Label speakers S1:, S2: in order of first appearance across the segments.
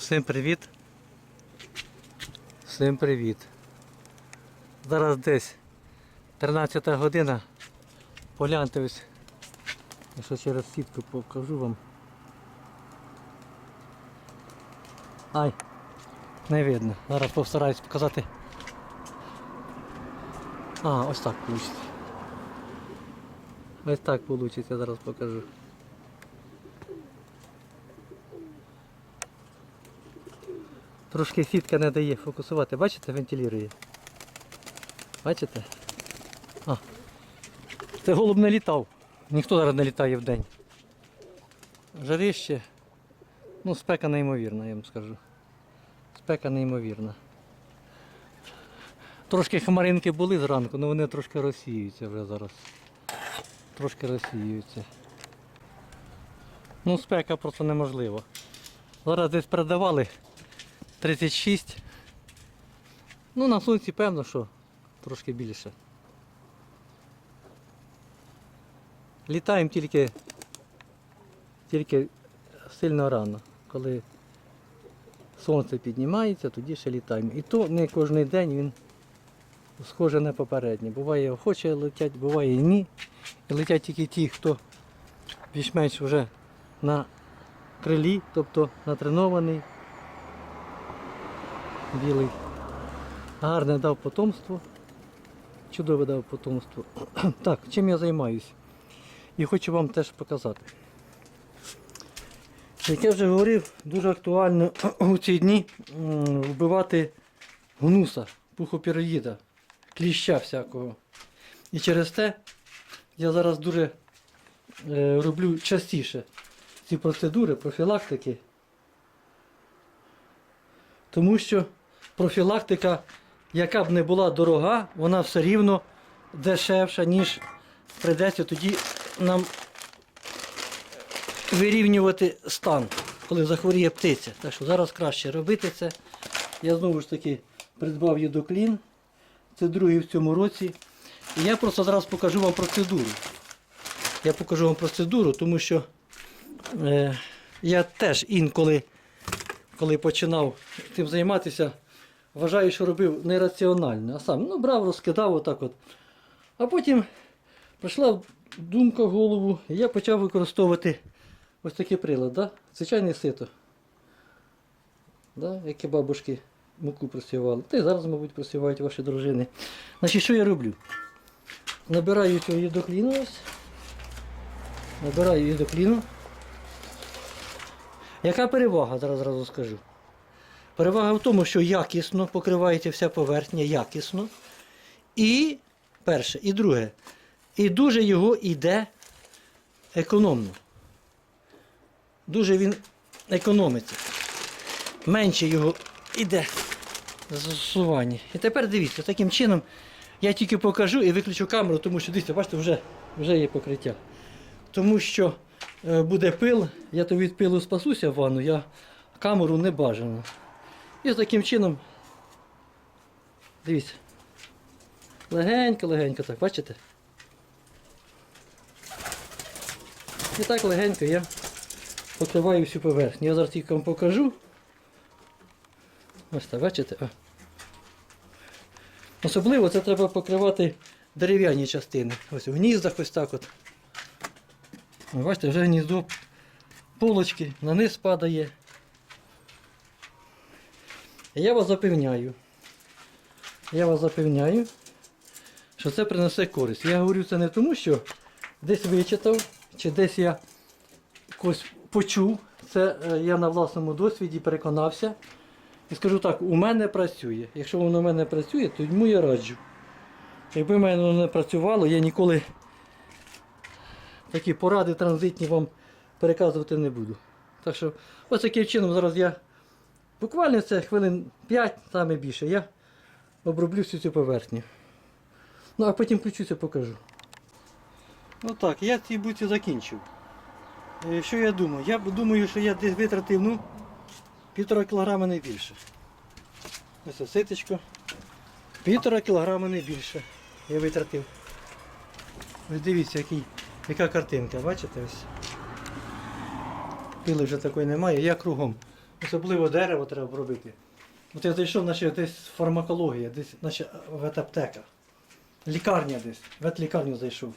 S1: Всім привіт. Всім привіт. Зараз десь 13 година. Погляньте ось. Якщо через сітку покажу вам. Ай, не видно. Зараз постараюсь показати. А, ось так вийде. Ось так вийде, зараз покажу. Трошки сітка не дає фокусувати. Бачите, вентилює. Бачите? А. Це голуб не літав. Ніхто зараз не літає в день. Жарище. Ну, спека неймовірна, я вам скажу. Спека неймовірна. Трошки хмаринки були зранку, але вони трошки розсіюються вже зараз. Трошки розсіюються. Ну, спека просто неможливо. Зараз десь передавали 36. Ну, на сонці певно, що трошки більше. Літаємо тільки, тільки сильно рано. Коли сонце піднімається, тоді ще літаємо. І то не кожен день він схоже на попереднє. Буває охоче летять, буває і ні. І летять тільки ті, хто більш-менш вже на крилі, тобто натренований білий. Гарне дав потомство. Чудове дав потомство. Так, чим я займаюсь? І хочу вам теж показати. Як я вже говорив, дуже актуально у ці дні вбивати гнуса, пухопіроїда, кліща всякого. І через те я зараз дуже е, роблю частіше ці процедури, профілактики. Тому що профілактика, яка б не була дорога, вона все рівно дешевша, ніж прийдеться тоді нам вирівнювати стан, коли захворіє птиця. Так що зараз краще робити це. Я знову ж таки придбав єдоклін. Це другий в цьому році. І я просто зараз покажу вам процедуру. Я покажу вам процедуру, тому що е, я теж інколи коли починав цим займатися, вважаю, що робив нераціонально. А сам ну, брав, розкидав отак от. А потім прийшла думка в голову, і я почав використовувати ось такий прилад, да? звичайне сито. Да? Які бабушки муку просівали. Та й зараз, мабуть, просівають ваші дружини. Значить, що я роблю? Набираю цього їдокліну ось. Набираю їдокліну. Яка перевага, зараз зразу скажу. Перевага в тому, що якісно покривається вся поверхня, якісно. І перше, і друге. І дуже його йде економно. Дуже він економиться. Менше його йде застосування. І тепер дивіться, таким чином я тільки покажу і виключу камеру, тому що дивіться, бачите, вже, вже є покриття. Тому що е, буде пил, я то від пилу спасуся в ванну, я камеру не бажано. І таким чином, дивіться, легенько-легенько так, бачите? І так легенько я покриваю всю поверхню. Я зараз тільки вам покажу. Ось так, бачите? О. Особливо це треба покривати дерев'яні частини. Ось в гніздах ось так от. Бачите, вже гніздо полочки на низ падає. Я вас запевняю. Я вас запевняю, що це принесе користь. Я говорю це не тому, що десь вичитав, чи десь я когось почув. Це е, я на власному досвіді переконався. І скажу так, у мене працює. Якщо воно в мене працює, то йому я раджу. Якби в мене воно не працювало, я ніколи такі поради транзитні вам переказувати не буду. Так що, ось таким чином зараз я буквально це хвилин 5, саме більше, я оброблю всю цю поверхню. Ну а потім включуся, покажу. Ну так, я ці буці закінчив. Е, Що я думаю? Я думаю, що я десь витратив ну, півтора кілограма не більше. Ось ситочко. Півтора кілограма не більше. Я витратив. Ось дивіться, який, яка картинка, бачите ось. Пили вже такої немає, я кругом Особливо дерево треба обробити. От я зайшов, наче десь фармакологія, десь наче ветаптека. Лікарня десь, ветлікарню зайшов.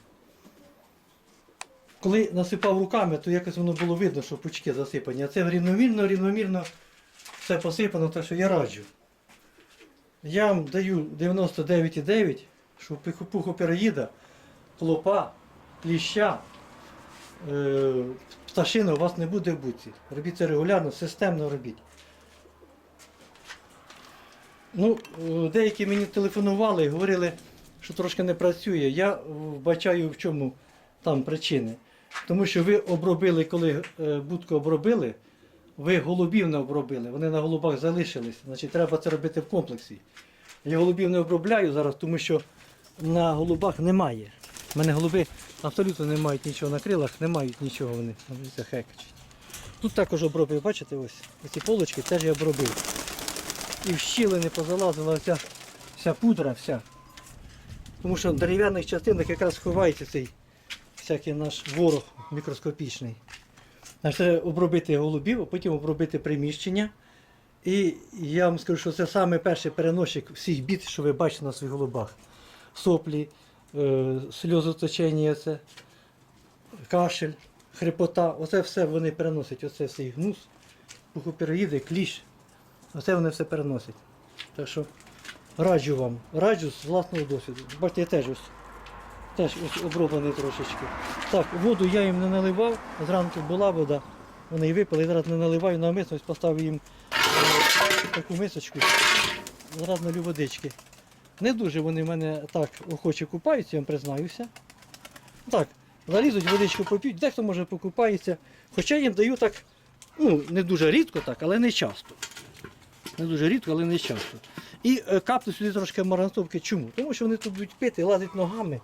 S1: Коли насипав руками, то якось воно було видно, що пучки засипані. А це рівномірно, рівномірно все посипано, так що я раджу. Я вам даю 99,9, що пуху- пухопероїда, клопа, кліща, е, пташина у вас не буде в буці. Робіть це регулярно, системно робіть. Ну, е, деякі мені телефонували і говорили, що трошки не працює. Я вбачаю в чому там причини. Тому що ви обробили, коли е, будку обробили, ви голубів не обробили, вони на голубах залишились. Значить, треба це робити в комплексі. Я голубів не обробляю зараз, тому що на голубах немає. У мене голуби абсолютно не мають нічого на крилах, не мають нічого вони. Дивіться, хекачуть. Тут також обробив, бачите, ось ці полочки теж я обробив. І в щілини позалазила вся, вся пудра, вся. Тому що в дерев'яних частинах якраз ховається цей всякий наш ворог мікроскопічний. Значить, обробити голубів, а потім обробити приміщення. І я вам скажу, що це саме перший переносчик всіх бід, що ви бачите на своїх голубах. Соплі, сльозоточення, це, кашель, хрипота. Оце все вони переносять. Оце всей гнус, пухопероїди, кліщ. Оце вони все переносять. Так що раджу вам, раджу з власного досвіду. Бачите, я теж ось, теж ось оброблений трошечки. Так, воду я їм не наливав, зранку була вода, вони її випили, зараз не наливаю на миску, поставив їм е, таку мисочку. Зараз налю водички. Не дуже вони в мене так охоче купаються, я вам признаюся. Так, залізуть, водичку поп'ють, дехто може покупається. Хоча їм даю так, ну, не дуже рідко так, але не часто. Не дуже рідко, але не часто. І е, капну сюди трошки марганцовки. Чому? Тому що вони тут будуть пити, лазять ногами.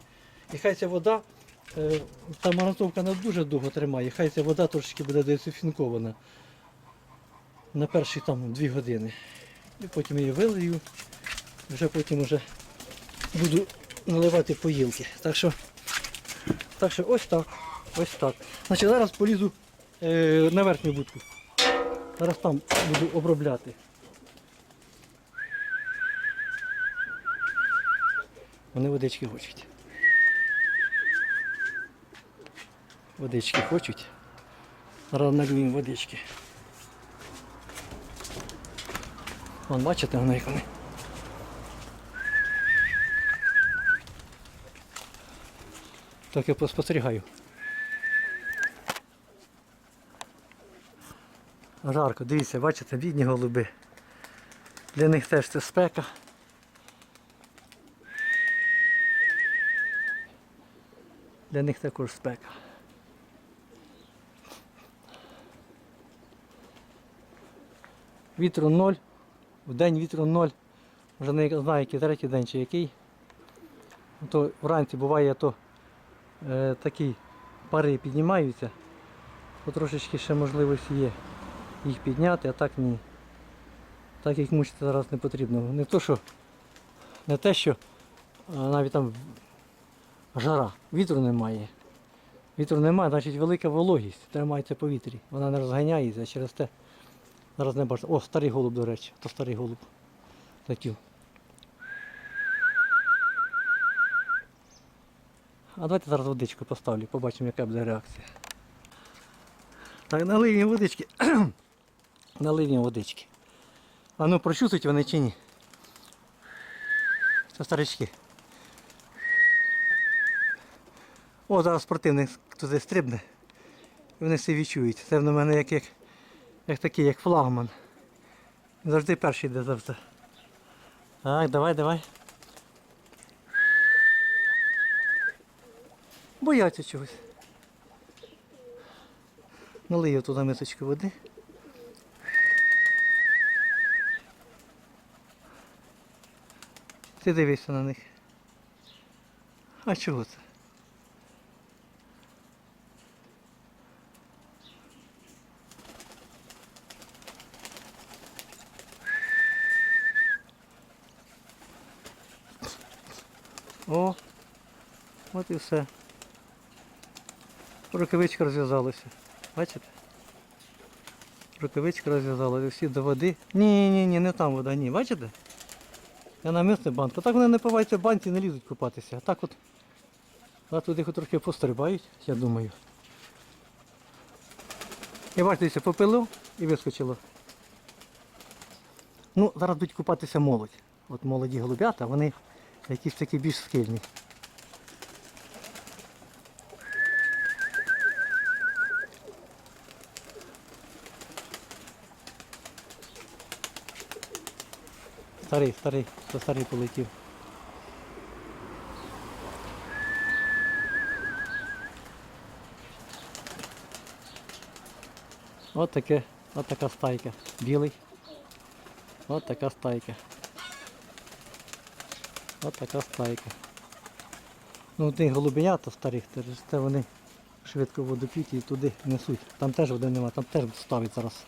S1: І хай ця вода, е, та марганцовка не дуже довго тримає, хай ця вода трошки буде дезінфінкована на перші там дві години. І потім її вилию, вже потім вже буду наливати поїлки. Так що, так що ось так. Ось так. Значить, зараз полізу е, на верхню будку. Зараз там буду обробляти. Вони водички хочуть. Водички хочуть. Зараз їм водички. Вон, бачите, вони як вони. Так я поспостерігаю. Жарко, дивіться, бачите, бідні голуби. Для них теж це спека. Для них також спека. Вітру ноль, в день вітру ноль. Вже не знаю, який третій день чи який. То вранці буває, то е, такі пари піднімаються, то трошечки ще можливість є їх підняти, а так ні. Так їх мучити зараз не потрібно. Не то, що не те, що навіть там жара, вітру немає. Вітру немає, значить велика вологість тримається повітрі. Вона не розганяється через те. Зараз не бачу. О, старий голуб, до речі, то старий голуб. Летів. А давайте зараз водичку поставлю, побачимо, яка буде реакція. Так, налив їм водички. налив їм водички. А ну прочувствують вони чи ні? Це старички. О, зараз спортивник туди стрибне. І вони всі відчують. Це в мене як, як, як такий, як флагман. Завжди перший йде завжди. Так, давай, давай. Бояться чогось. Налию туди мисочку води. Ти дивишся на них. А чого це? О, от і все. Рукавичка розв'язалася. Бачите? Рукавички розв'язали, всі до води. Ні, ні, не там вода, ні. Бачите? Я намисне банку. Так вони не пиваються в банці, не лізуть купатися. А так от. А тут їх трохи пострибають, я думаю. І бачите, попило і вискочило. Ну, зараз будуть купатися молодь. От молоді голубята, вони якісь такі більш скильні. Старий, старий, то старий полетів. От таке, от така стайка. Білий. От така стайка. От така стайка. Ну, ті голубенята старих, це вони швидко воду п'ють і туди несуть. Там теж води нема, там теж ставить зараз.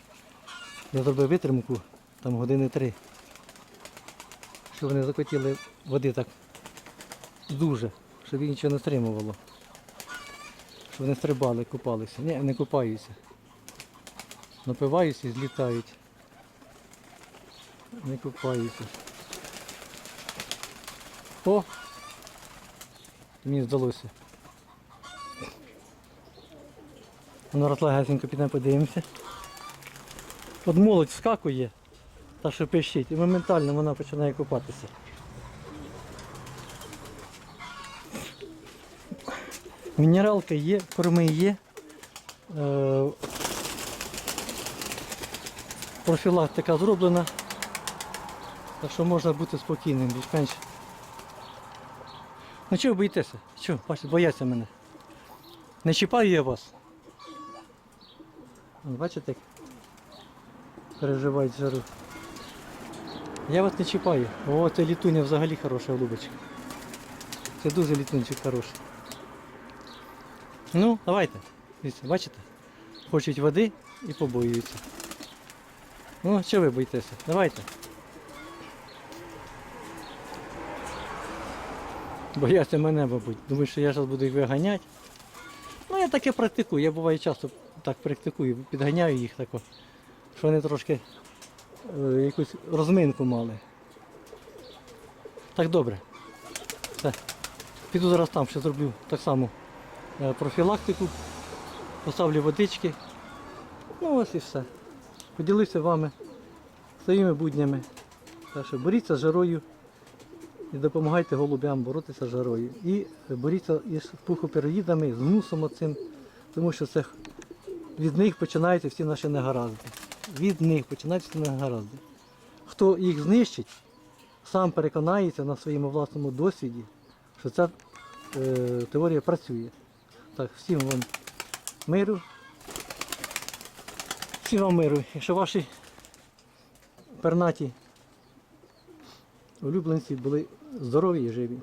S1: Я зробив витримку, там години три. Щоб вони захотіли води так дуже, щоб їх нічого не стримувало. Щоб вони стрибали, купалися. Ні, не купаються. Напиваються і злітають. Не купаються. О! Мені здалося. Воно розлагасенько підемо подивимося. От молодь вскакує, та що пищить, і моментально вона починає купатися. Мінералка є, корми є. Е, профілактика зроблена. Так що можна бути спокійним, більш-менш. Ну чого боїтеся? Чого? Бояться мене. Не чіпаю я вас. Бачите, як переживають жару. Я вас не чіпаю. О, це літуня взагалі хороша голубочка. Це дуже літунчик хороший. Ну, давайте. Бачите? Хочуть води і побоюються. Ну, що ви боїтеся? Давайте. Бояться мене, мабуть. Думаю, що я зараз буду їх виганяти. Ну, я таке практикую. Я буває часто так практикую, підганяю їх тако, що вони трошки якусь розминку мали. Так добре. Все. Піду зараз там ще зроблю так само е, профілактику, поставлю водички. Ну ось і все. Поділився вами своїми буднями. Так що боріться з жарою і допомагайте голубям боротися з жарою. І боріться із пухопероїдами, з мусом оцим, тому що це від них починаються всі наші негаразди. Від них починаються негаразди. Хто їх знищить, сам переконається на своєму власному досвіді, що ця е, теорія працює. Так, всім вам миру. Всім вам миру. Якщо ваші пернаті улюбленці були здорові і живі.